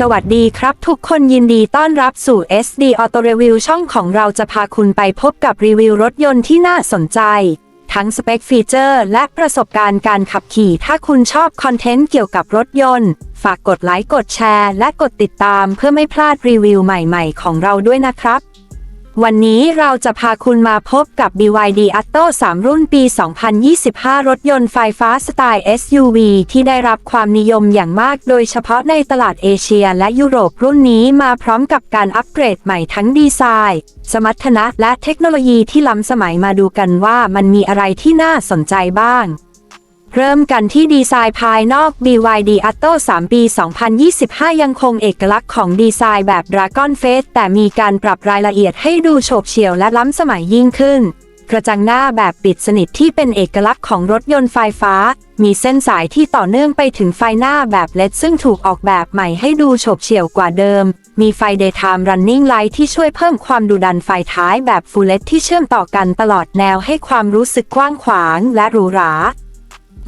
สวัสดีครับ ทุกคนยินดีต้อนรับสู่ SD Auto Review ช่องของเราจะพาคุณไปพบกับรีวิวรถยนต์ที่น่าสนใจ ทั้งสเปคฟีเจอร์ และประสบการณ์การขับขี่ ถ้าคุณชอบคอนเทนต์เกี่ยวกับรถยนต์ ฝากกดไลค์กดแชร์ และกดติดตามเพื่อไม่พลาดรีวิวใหม่ๆ ของเราด้วยนะครับ วันนี้เราจะพาคุณมาพบกับ BYD Atto 3 รุ่นปี 2025 รถยนต์ไฟฟ้าสไตล์ SUV ที่ได้รับความนิยมอย่างมากโดยเฉพาะในตลาดเอเชียและยุโรปรุ่นนี้มาพร้อมกับการอัปเกรดใหม่ทั้งดีไซน์ สมรรถนะและเทคโนโลยีที่ล้ำสมัยมาดูกันว่ามันมีอะไรที่น่าสนใจบ้าง เริ่มกันที่ดีไซน์ภายนอก BYD Atto 3 ปี 2025 ยังคงเอกลักษณ์ของดีไซน์แบบ Dragon Face แต่มีการปรับรายละเอียดให้ดูโฉบเฉี่ยวและล้ำสมัยยิ่งขึ้น กระจังหน้าแบบปิดสนิทที่เป็นเอกลักษณ์ของรถยนต์ไฟฟ้า มีเส้นสายที่ต่อเนื่องไปถึงไฟหน้าแบบเลดซึ่งถูกออกแบบใหม่ให้ดูโฉบเฉี่ยวกว่าเดิม มีไฟ Daytime Running Light ที่ช่วยเพิ่มความดุดันไฟท้ายแบบ Full LED ที่เชื่อมต่อกันตลอดแนวให้ความรู้สึกกว้างขวางและหรูหรา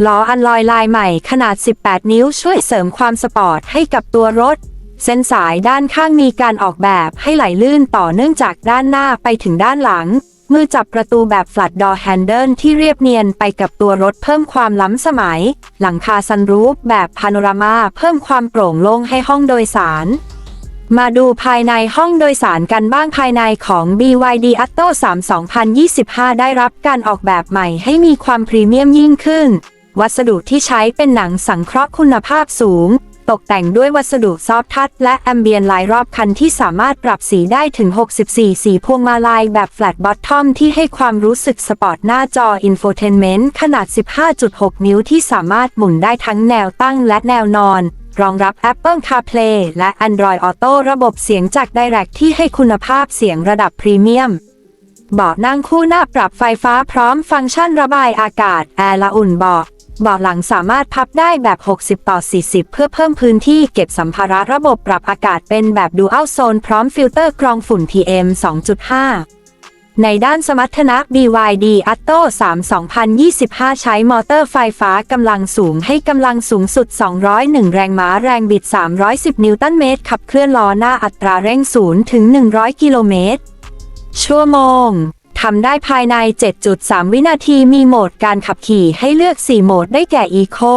ล้ออันลอยลายใหม่ขนาด 18 นิ้วช่วยเสริมความสปอร์ตให้กับตัวรถ เส้นสายด้านข้างมีการออกแบบให้ไหลลื่นต่อเนื่องจากด้านหน้าไปถึงด้านหลัง มือจับประตูแบบ flat door handle ที่เรียบเนียนไปกับตัวรถเพิ่มความล้ำสมัย หลังคาซันรูฟแบบพาโนรามาเพิ่มความโปร่งโล่งให้ห้องโดยสารมาดูภายในห้องโดยสารกันบ้างภายในของ BYD Atto 3 2025 ได้รับการออกแบบใหม่ให้มีความพรีเมียมยิ่งขึ้น วัสดุที่ใช้เป็นหนังสังเคราะห์คุณภาพสูง ตกแต่งด้วยวัสดุซอฟทัชและแอมเบียนลายรอบคันที่สามารถปรับสีได้ถึง 64 สีพวงมาลัยแบบแฟลตบอททอมที่ให้ความรู้สึกสปอร์ตหน้าจออินโฟเทนเมนต์ขนาด 15.6 นิ้วที่สามารถหมุนได้ทั้งแนวตั้งและแนวนอนรองรับ Apple CarPlay และ Android Auto ระบบเสียงจาก Direct ที่ให้คุณภาพเสียงระดับพรีเมียม เบาะนั่งคู่หน้าปรับไฟฟ้าพร้อมฟังก์ชันระบายอากาศ แอร์ละอุ่นเบาะ เบาะหลังสามารถพับได้แบบ 60 ต่อ 40 เพื่อเพิ่มพื้นที่เก็บสัมภาระระบบปรับอากาศเป็นแบบ Dual Zone พร้อมฟิลเตอร์กรองฝุ่น PM 2.5 ในด้านสมรรถนะ BYD Atto 3 2025 ใช้มอเตอร์ไฟฟ้ากำลังสูงให้กำลังสูงสุด 201 แรงม้าแรงบิด 310 นิวตันเมตร ขับเคลื่อนล้อหน้าอัตราเร่ง 0 ถึง 100 กิโลเมตรชั่วโมง ทำได้ภายใน 7.3 วินาทีมีโหมดการขับขี่ให้เลือก 4 โหมดได้แก่ Eco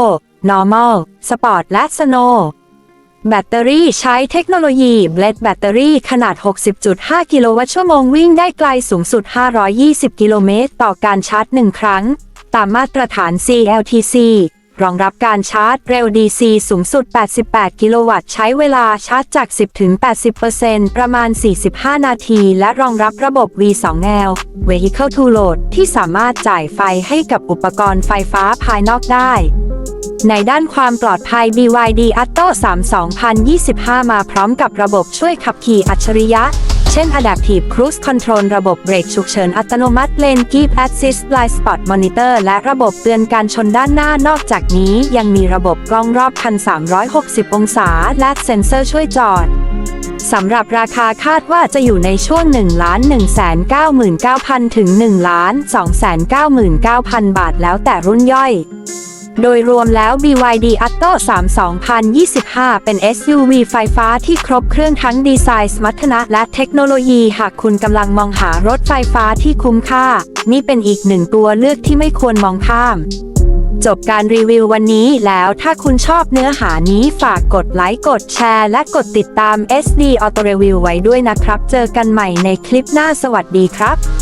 Normal Sport และ Snow แบตเตอรี่ใช้เทคโนโลยีเบลดแบตเตอรี่ขนาด 60.5 กิโลวัตต์ชั่วโมงวิ่งได้ไกลสูงสุด 520 กิโลเมตร ต่อการชาร์จ 1 ครั้ง ตามมาตรฐาน CLTC รองรับการชาร์จเร็ว DC สูงสุด 88 กิโลวัตต์ใช้เวลาชาร์จจาก 10 ถึง 80%ประมาณ 45 นาที และรองรับระบบ V2L Vehicle to Load ที่สามารถจ่ายไฟให้กับอุปกรณ์ไฟฟ้าภายนอกได้ในด้านความปลอดภัย BYD Atto 3 2025 มาพร้อมกับระบบช่วยขับขี่อัจฉริยะ ช่น Adaptive Cruise Control ระบบเบรกฉุกเฉินอัตโนมัติ Lane Keep Assist Blind Spot Monitor และระบบเตือนการชนด้านหน้านอกจากนี้ยังมีระบบกล้องรอบคัน 360 องศา และเซ็นเซอร์ช่วยจอดสำหรับราคาคาดว่าจะอยู่ในช่วง 1 1 9 9 0 0 0 ถึง 1 2 9 9 0 0 0 บาทแล้วแต่รุ่นย่อย โดยรวมแล้ว BYD Atto 3 2025 เป็น SUV ไฟฟ้าที่ครบเครื่องทั้งดีไซน์สมรรถนะและเทคโนโลยี หากคุณกำลังมองหารถไฟฟ้าที่คุ้มค่า นี่เป็นอีกหนึ่งตัวเลือกที่ไม่ควรมองข้าม จบการรีวิววันนี้แล้วถ้าคุณชอบเนื้อหานี้ฝากกดไลค์กดแชร์ และกดติดตาม SD Auto Review ไว้ด้วยนะครับ เจอกันใหม่ในคลิปหน้าสวัสดีครับ